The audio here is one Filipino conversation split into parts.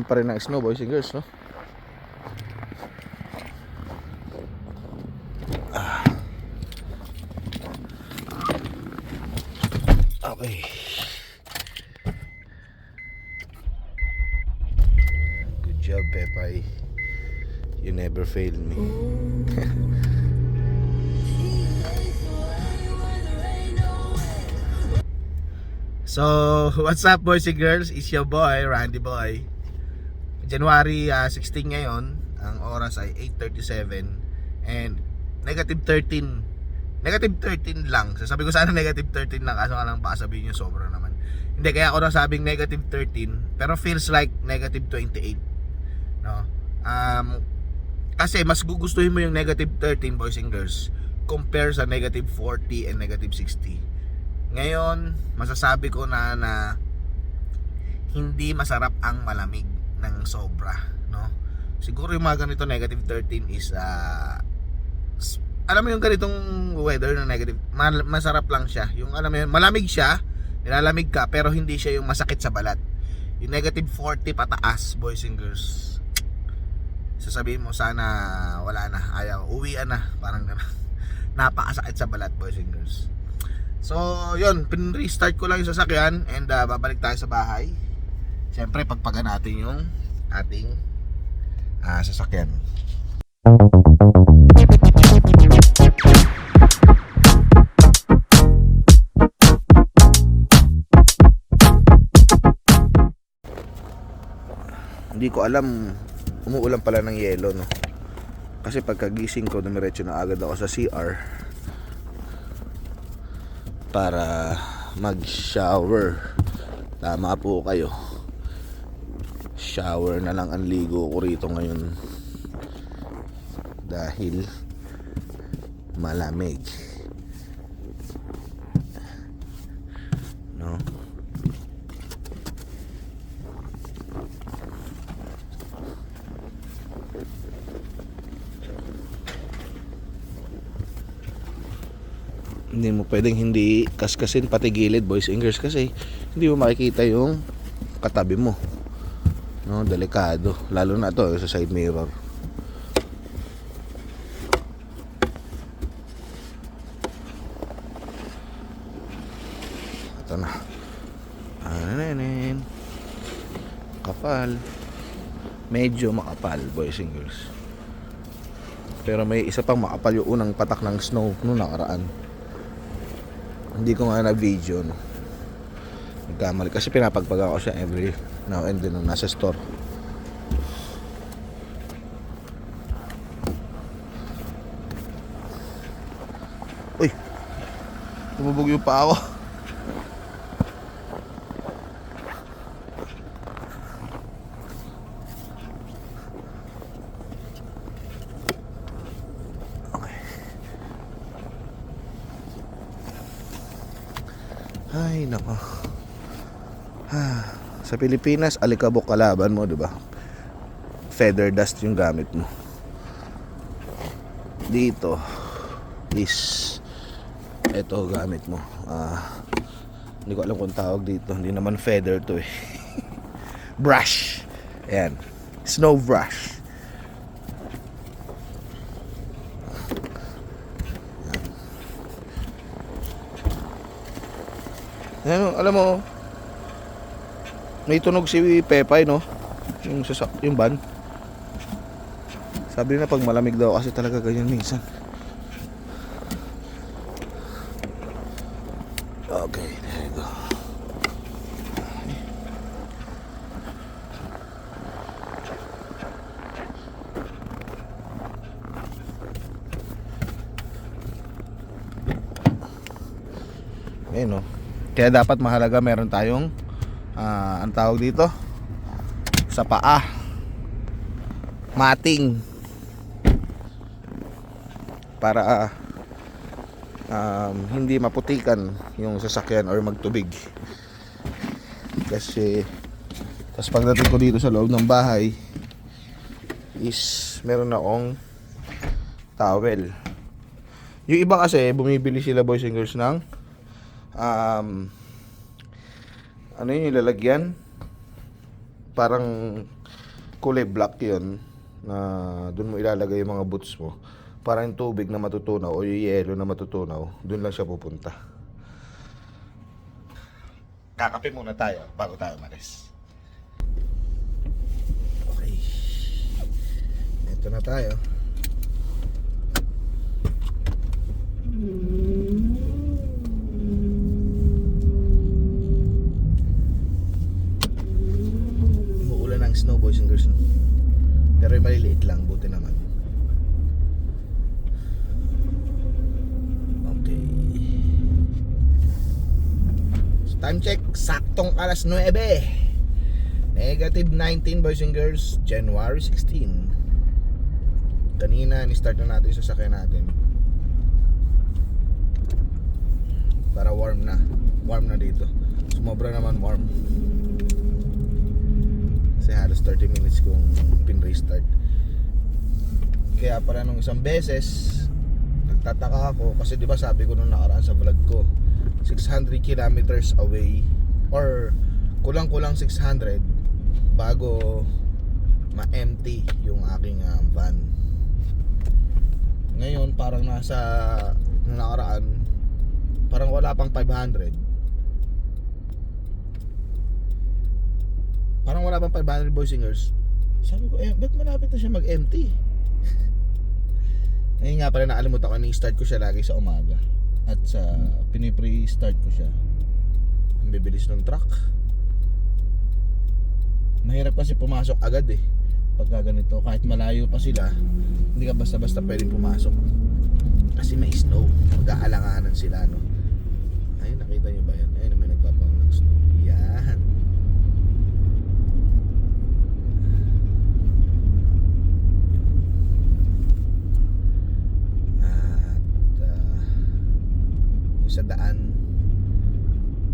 ganun pa rin ang snow boys and girls no Ah. okay good job Pepay you never failed me So, what's up boys and girls? It's your boy, Randy Boy. January ah, 16 ngayon, ang oras ay 8.37 and negative 13. Negative 13 lang. Sasabi ko sana negative 13 lang kaso nga lang baka sabihin nyo sobra naman. Hindi, kaya ako nasabing negative 13 pero feels like negative 28. No? Um, kasi mas gugustuhin mo yung negative 13 boys and girls compare sa negative 40 and negative 60. Ngayon, masasabi ko na na hindi masarap ang malamig ng sobra, no? Siguro yung mga ganito negative 13 is uh, alam mo yung ganitong weather na negative, masarap lang siya. Yung alam mo yun, malamig siya, nilalamig ka pero hindi siya yung masakit sa balat. Yung negative 40 pataas, boys and girls. Sasabihin mo sana wala na, ayaw, uwian na, parang gano'n. Napakasakit sa balat, boys and girls. So, yun, pin-restart ko lang yung sasakyan and uh, babalik tayo sa bahay. Siyempre, pagpaga natin yung ating ah, sasakyan. Hindi ko alam, umuulan pala ng yelo, no? Kasi pagkagising ko, dumiretso na agad ako sa CR para mag-shower. Tama po kayo. Shower na lang ang ligo ko rito ngayon. Dahil malamig. No? hindi mo pwedeng hindi kaskasin pati gilid boys and kasi hindi mo makikita yung katabi mo no delikado. Lalo na to sa side mirror. Ito na. Kapal. Medyo makapal boys and girls. Pero may isa pang makapal yung unang patak ng snow noong nakaraan. Hindi ko nga na video no. Nagkamali. Kasi pinapagpag ako siya every now and then nasa store. Uy tumubog yung pa ako Ay, nako. Ah, Sa Pilipinas, alikabok kalaban mo, di ba? Feather dust yung gamit mo. Dito is eto gamit mo. Ah, hindi ko alam kung tawag dito. Hindi naman feather to eh. brush. Ayan. Snow brush. Ayan, alam mo, may tunog si Pepay, no? Yung, sasak, yung van. Sabi na pag malamig daw kasi talaga ganyan minsan. Okay, there you go. Ayun, no? Kaya dapat mahalaga meron tayong ah, ang tawag dito? Sa paa. Mating. Para ah, um, hindi maputikan yung sasakyan or magtubig. Kasi tas pagdating ko dito sa loob ng bahay is meron akong towel. Yung iba kasi bumibili sila boys and girls ng um, ano yun yung lalagyan parang kulay black yun na doon mo ilalagay yung mga boots mo. Para yung tubig na matutunaw o yung yelo na matutunaw doon lang siya pupunta. Kakape muna tayo bago tayo malis okay. Ito na tayo. Umuulan ng snow boys and girls no? Pero yung maliliit lang, buti naman. Okay. So, Time check, saktong alas 9 Negative 19 boys and girls January 16 Kanina, ni-start na natin yung sasakyan natin. Para warm na. Warm na dito. Sumobra naman warm kasi halos 30 minutes kong pin-restart. Kaya pala nung isang beses nagtataka ako kasi di ba sabi ko nung nakaraan sa vlog ko 600 kilometers away or kulang-kulang 600 bago ma-empty yung aking ah, van. Ngayon parang nasa nakaraan parang wala pang 500 Parang wala pang 500 boy singers. Sabi ko, eh, ba't malapit na siya mag-empty? Ngayon nga pala nakalimutan ko, ni-start ko siya lagi sa umaga. At sa pinipre-start ko siya. Ang bibilis ng truck. Mahirap kasi pumasok agad eh. Pagka ganito, kahit malayo pa sila, hindi ka basta-basta pwedeng pumasok. Kasi may snow. Mag-aalanganan sila, no? Ayun, nakita niyo ba yan? Ayun, may nagpapang ng snow. Yan. At ah, yung sa daan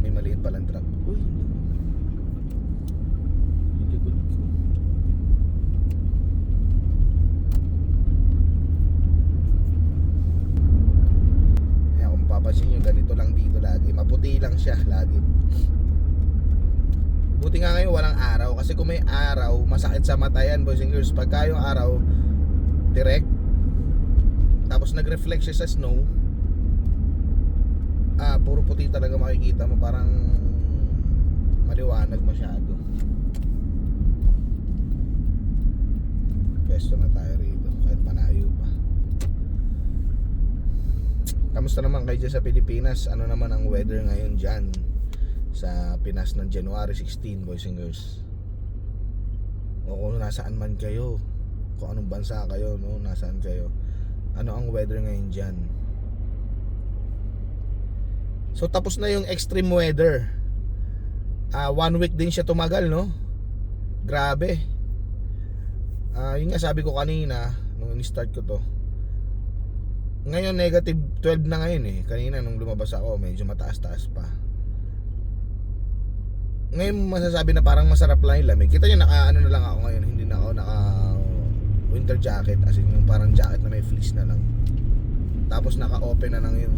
may maliit palang truck. Uy, yung likod ko. Kaya kung papansin nyo, ganito lang dito lagi. Maputi lang siya lagi. Buti nga ngayon walang araw kasi kung may araw, masakit sa girls. Pagka yung araw, direct, tapos nag-reflect siya sa snow ah puro puti talaga makikita mo parang maliwanag masyado. Pwesto na tayo rito kahit malayo pa. Kamusta naman kayo dyan sa Pilipinas? Ano naman ang weather ngayon dyan sa Pinas ng January 16 boys and girls o kung nasaan man kayo. Kung anong bansa kayo no nasaan kayo. Ano ang weather ngayon dyan? So tapos na yung extreme weather. Ah, one week din siya tumagal no? Grabe. Ah, yun nga sabi ko kanina nung in-start ko to ngayon negative 12 na ngayon eh. Kanina nung lumabas ako medyo mataas-taas pa ngayon masasabi na parang masarap lang yung lamig. Kita nyo naka ano na lang ako ngayon hindi na ako naka winter jacket as in yung parang jacket na may fleece na lang. Tapos naka-open na lang yung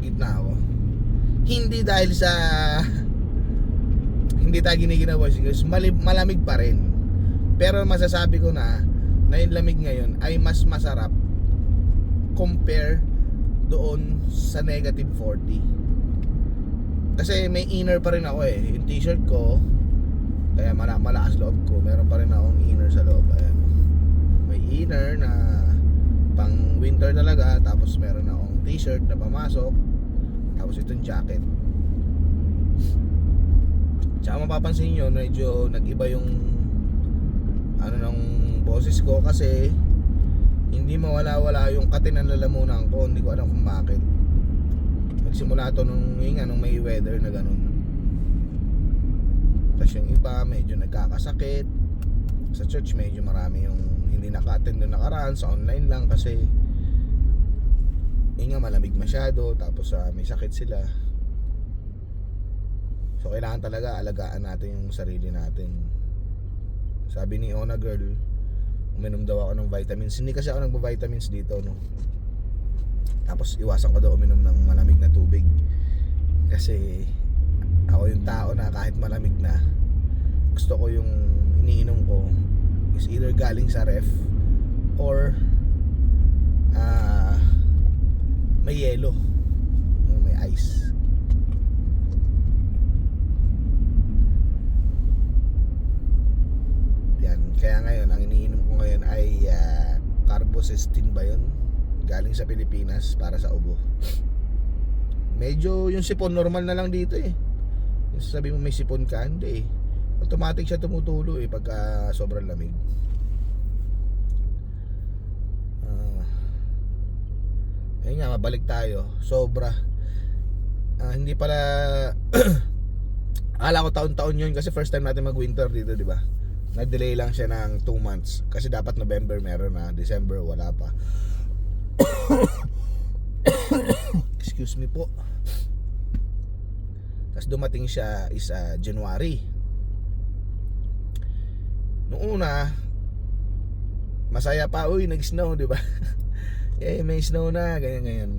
gitna ko hindi dahil sa hindi tayo giniginawa guys malib, malamig pa rin. Pero masasabi ko na na yung lamig ngayon ay mas masarap compare doon sa negative 40 kasi may inner pa rin ako eh. Yung t-shirt ko kaya mala malakas loob ko. Meron pa rin akong inner sa loob. Ayan. May inner na pang winter talaga tapos meron akong t-shirt na pamasok. Tapos itong jacket. Tsaka mapapansin nyo medyo nag-iba yung ano ng boses ko kasi hindi mawala-wala yung kati ng lalamunan ko. Hindi ko alam kung bakit nagsimula to nung yun nga nung may weather na ganun. Tapos yung iba medyo nagkakasakit. Sa church medyo marami yung hindi naka-attend na nakaraan. Sa online lang kasi yun nga malamig masyado. Tapos ah, may sakit sila. So kailangan talaga alagaan natin yung sarili natin. Sabi ni Ona girl uminom daw ako ng vitamins. Hindi kasi ako nagbo-vitamins dito no tapos iwasan ko daw uminom ng malamig na tubig. Kasi ako yung tao na kahit malamig na gusto ko yung iniinom ko is either galing sa ref or ah may yelo o may ice yan kaya ngayon ang iniinom ko ngayon ay uh, carbocestin ba yun galing sa Pilipinas para sa ubo medyo yung sipon normal na lang dito eh yung sabi mo may sipon ka hindi eh automatic siya tumutulo eh pagka sobrang lamig Ah. ayun nga mabalik tayo sobra Ah, hindi pala Akala ko taon-taon yun kasi first time natin mag-winter dito, di ba? Na-delay lang siya ng 2 months. Kasi dapat November meron na, December wala pa. Excuse me po. Tapos dumating siya is ah, January. Noong una, masaya pa, uy, nag-snow, di ba? eh, may snow na, ganyan, ganyan.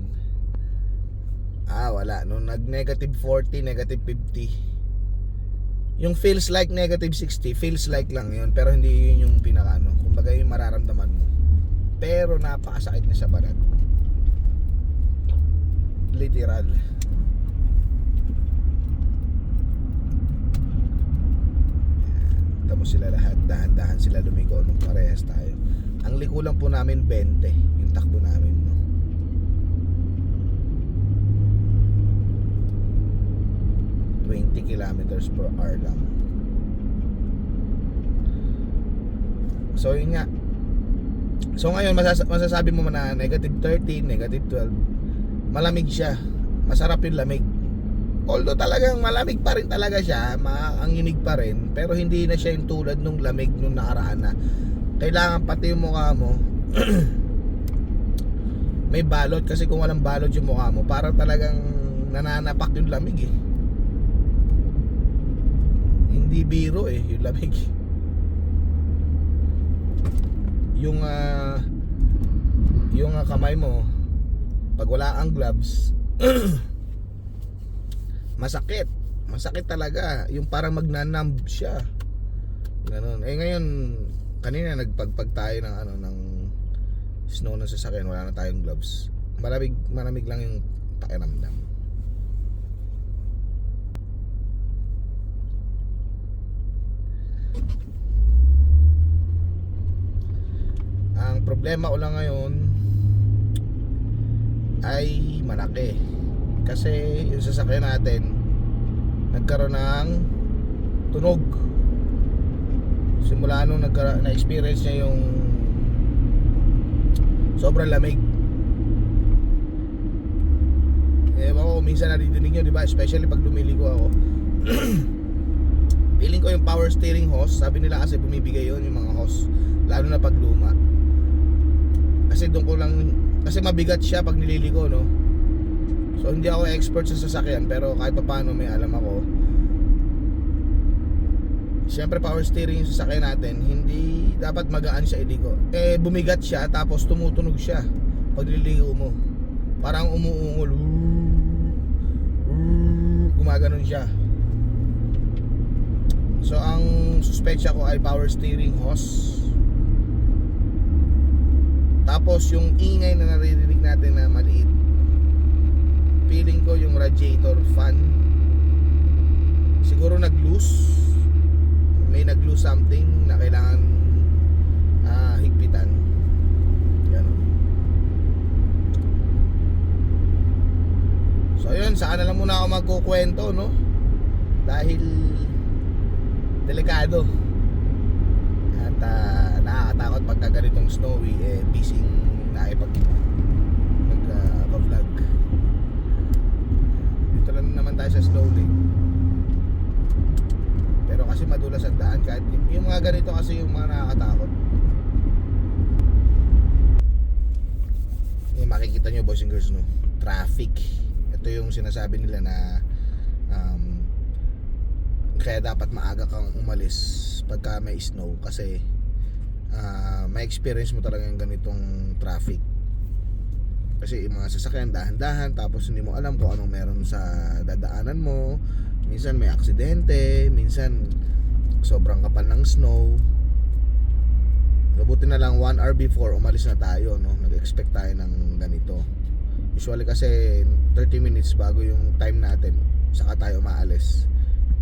Ah, wala. Nung nag-negative 40, negative 50, yung feels like negative 60, feels like lang yun. Pero hindi yun yung pinaka ano. Kumbaga yung mararamdaman mo. Pero napakasakit niya sa balat. Literal. Tamo sila lahat. Dahan-dahan sila lumigo nung parehas tayo. Ang liko lang po namin 20. Yung takbo namin. No? ...20 kilometers per hour lang. So yun nga. So ngayon masas- masasabi mo na negative 13, negative 12. Malamig siya. Masarap yung lamig. Although talagang malamig pa rin talaga siya, maanginig pa rin, pero hindi na siya yung tulad nung lamig nung nakaraan na. Kailangan pati yung mukha mo may balot kasi kung walang balot yung mukha mo, parang talagang nananapak yung lamig eh. Hindi biro eh, yung lamig. Yung ah yung ah, kamay mo pag wala kang gloves masakit. Masakit talaga. Yung parang magnanumb siya. Ganun. Eh ngayon kanina nagpagpag tayo ng ano ng snow ng sasakyan, wala na tayong gloves. Malamig malamig lang yung pakiramdam. Ang problema ko lang ngayon ay malaki. Kasi yung sasakyan natin nagkaroon ng tunog. Simula nung na-experience niya yung sobrang lamig. Eh, ako, minsan naririnig nyo, di ba? Especially pag lumiligo ako. Feeling ko yung power steering hose, sabi nila kasi bumibigay yon yung mga hose. Lalo na pag luma. Kasi doon ko lang, kasi mabigat siya pag nililigo, no? So hindi ako expert sa sasakyan pero kahit pa paano may alam ako. Siyempre power steering yung sasakyan natin, hindi dapat magaan siya iligo. Eh bumigat siya tapos tumutunog siya pag nililigo mo. Parang umuungol. Gumaganon siya. So ang suspecha ko ay power steering hose. Tapos yung ingay na naririnig natin na maliit feeling ko yung radiator fan siguro nag-loose. May nag-loose something na kailangan ah, higpitan. Ganun. so yun saan na lang muna ako magkukwento no? Dahil delikado. At ah, nakakatakot pagka ganitong snowy eh busy nakipag mag ah, vlog dito lang naman tayo sa slow lane pero kasi madulas ang daan kahit yung mga ganito kasi yung mga nakakatakot. Yung makikita nyo boys and girls no? Traffic. Ito yung sinasabi nila na um, kaya dapat maaga kang umalis pagka may snow kasi ah, may experience mo talaga yung ganitong traffic kasi yung mga sasakyan dahan-dahan tapos hindi mo alam kung anong meron sa dadaanan mo minsan may aksidente minsan sobrang kapal ng snow. Mabuti na lang 1 hour before umalis na tayo, no? Nag-expect tayo ng ganito. Usually kasi 30 minutes bago yung time natin, saka tayo umaalis.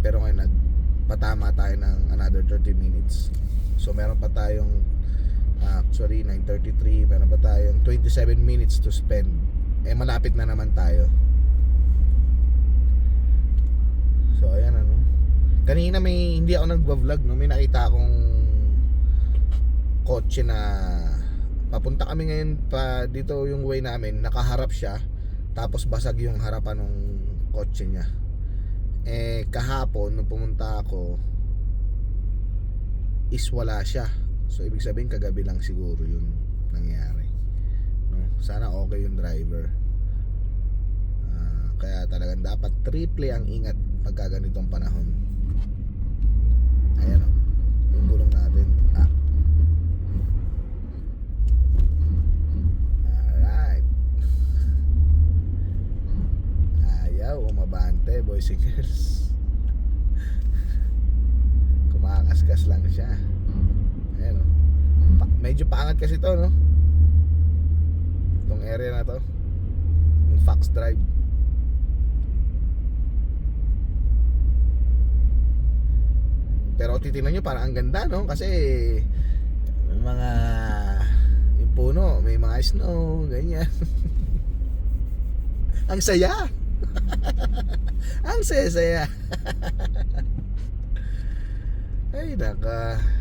Pero ngayon nagpatama tayo ng another 30 minutes. So meron pa tayong ah, actually 9.33, meron pa tayong 27 minutes to spend. Eh malapit na naman tayo. So ayan ano. Kanina may hindi ako nagva-vlog no, may nakita akong kotse na papunta kami ngayon pa dito yung way namin, nakaharap siya tapos basag yung harapan ng kotse niya. Eh kahapon nung pumunta ako is wala siya. So ibig sabihin kagabi lang siguro yun nangyari. No? Sana okay yung driver. Ah, kaya talagang dapat triple ang ingat pagka ganitong panahon. Ayan o. Yung gulong natin. Ah. Alright. Ayaw, umabante, boys and girls. Kumakaskas lang siya. Ayan o. Pa- medyo paangat kasi to, no? Itong area na to. Yung Fox Drive. Pero titingnan nyo parang ang ganda no kasi mga yung puno, may mga snow, ganyan. ang saya. ang saya-saya. はい、なん、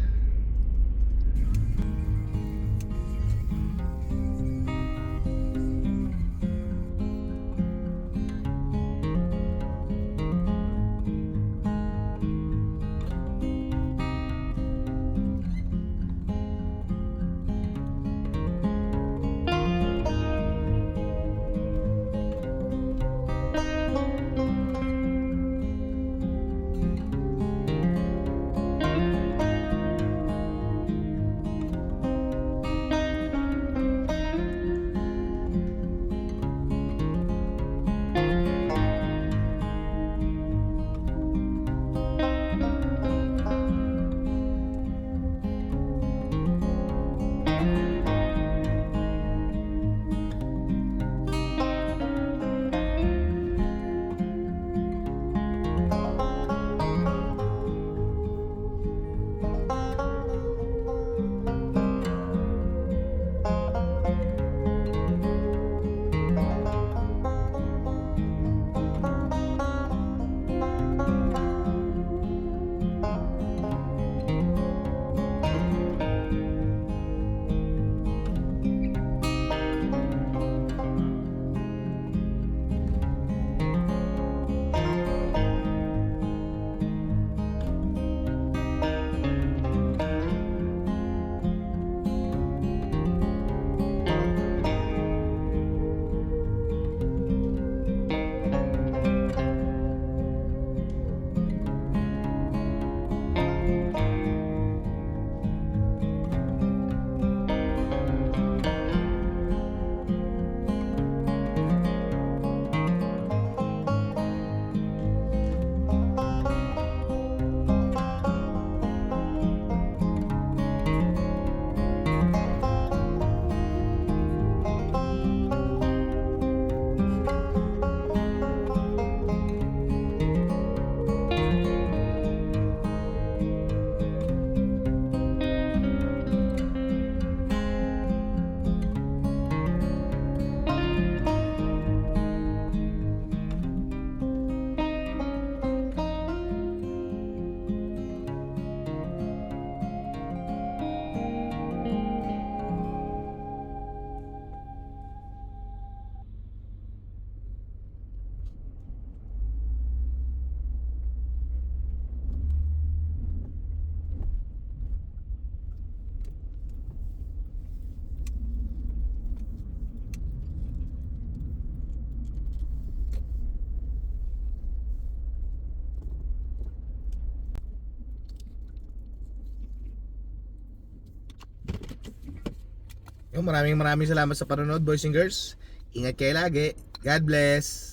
Maraming maraming salamat sa panonood boys and girls. Ingat kayo lagi. God bless.